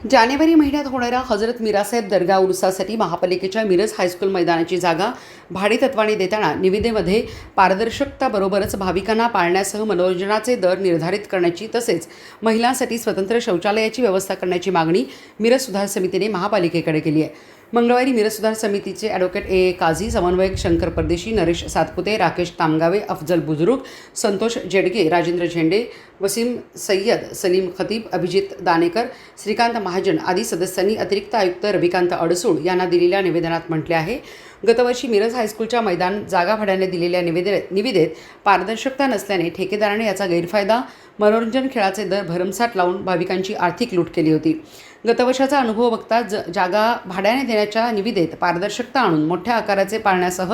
जानेवारी महिन्यात होणाऱ्या हजरत मिरासाहेब दर्गा उरुसासाठी महापालिकेच्या मिरज हायस्कूल मैदानाची जागा भाडेतत्वाने देताना निविदेमध्ये पारदर्शकताबरोबरच भाविकांना पाळण्यासह मनोरंजनाचे दर निर्धारित करण्याची तसेच महिलांसाठी स्वतंत्र शौचालयाची व्यवस्था करण्याची मागणी मिरज सुधार समितीने महापालिकेकडे केली आहे. मंगळवारी मिरज सुधार समितीचे ॲडव्होकेट ए. काझी समन्वयक शंकर परदेशी नरेश सातपुते राकेश तामगावे अफजल बुजुर्ग संतोष जेडगे राजेंद्र झेंडे वसीम सय्यद सलीम खतीब अभिजित दानेकर श्रीकांत महाजन आदी सदस्यांनी अतिरिक्त आयुक्त रविकांत अडसूळ यांना दिलेल्या निवेदनात म्हटले आहे. गतवर्षी मिरज हायस्कूलच्या मैदान जागा भाड्याने दिलेल्या निवेदे निविदेत पारदर्शकता नसल्याने ठेकेदाराने याचा गैरफायदा मनोरंजन खेळाचे दर भरमसाठ लावून भाविकांची आर्थिक लूट केली होती. गतवर्षाचा अनुभव बघता ज जागा भाड्याने देण्याच्या निविदेत पारदर्शकता आणून मोठ्या आकाराचे पाळण्यासह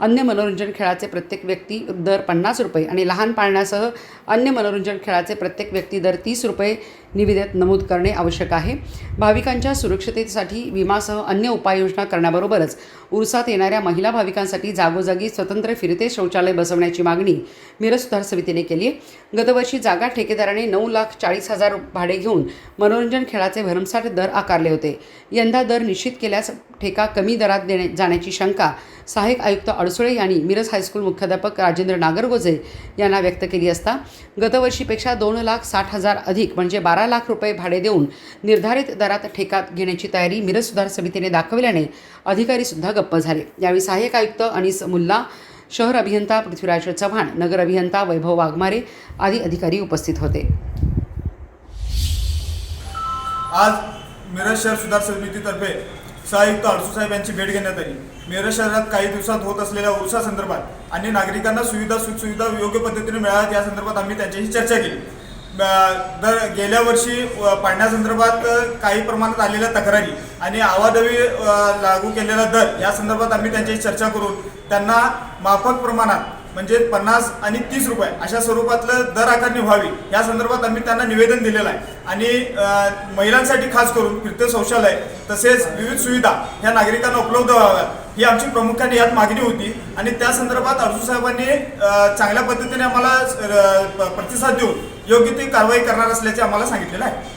अन्य मनोरंजन खेळाचे प्रत्येक व्यक्ती दर पन्नास रुपये आणि लहान पाळण्यासह अन्य मनोरंजन खेळाचे प्रत्येक व्यक्ती दर तीस रुपये निविदेत नमूद करणे आवश्यक आहे. भाविकांच्या सुरक्षिततेसाठी विमासह अन्य उपाययोजना करण्याबरोबरच उरसात येणाऱ्या महिला भाविकांसाठी जागोजागी स्वतंत्र फिरते शौचालय बसवण्याची मागणी मिरज सुधार समितीने केली आहे. गतवर्षी जागा ठेकेदाराने नऊ लाख चाळीस हजार भाडे घेऊन मनोरंजन खेळाचे भरमसाठ दर आकारले होते. यंदा दर निश्चित केल्यास ठेका कमी दरात देणे जाण्याची शंका सहाय्यक आयुक्त अडसुळे यांनी मिरज हायस्कूल मुख्याध्यापक राजेंद्र नागरगोजे यांना व्यक्त केली असता गतवर्षीपेक्षा दोन लाख साठ हजार अधिक म्हणजे बारा लाख रुपये भाडे देऊन निर्धारित दरात ठेकात घेण्याची तयारी मिरज सुधार समितीने दाखवल्याने अधिकारीसुद्धा गप्प झाले. यावेळी सहाय्यक आयुक्त अनिस मुल्ला शहर अभियंता पृथ्वीराज चव्हाण नगर अभियंता वैभव वाघमारे आदी अधिकारी उपस्थित होते. आज मिरज शहर सुधार समितीतर्फे सहायुक्त अडसूसाहेब यांची भेट घेण्यात आली. मिरज शहरात काही दिवसात होत असलेल्या उर्सा संदर्भात आणि नागरिकांना सुविधा सुखसुविधा योग्य पद्धतीने मिळाव्यात या संदर्भात आम्ही त्यांच्याशी चर्चा केली. दर गेल्या वर्षी पाडण्यासंदर्भात काही प्रमाणात आलेल्या तक्रारी आणि आवादवी लागू केलेला दर या संदर्भात आम्ही त्यांच्याशी चर्चा करून त्यांना माफक प्रमाणात म्हणजे पन्नास आणि तीस रुपये अशा स्वरूपातलं दर आकारणी व्हावी या संदर्भात आम्ही त्यांना निवेदन दिलेलं आहे. आणि महिलांसाठी खास करून फिरते शौचालय तसेच विविध सुविधा ह्या नागरिकांना उपलब्ध व्हाव्यात. ही आमची प्रामुख्याने यात मागणी होती. आणि त्या संदर्भात अर्जू साहेबांनी चांगल्या पद्धतीने आम्हाला प्रतिसाद देऊन योग्य ती कारवाई करणार असल्याचे आम्हाला सांगितलेलं आहे.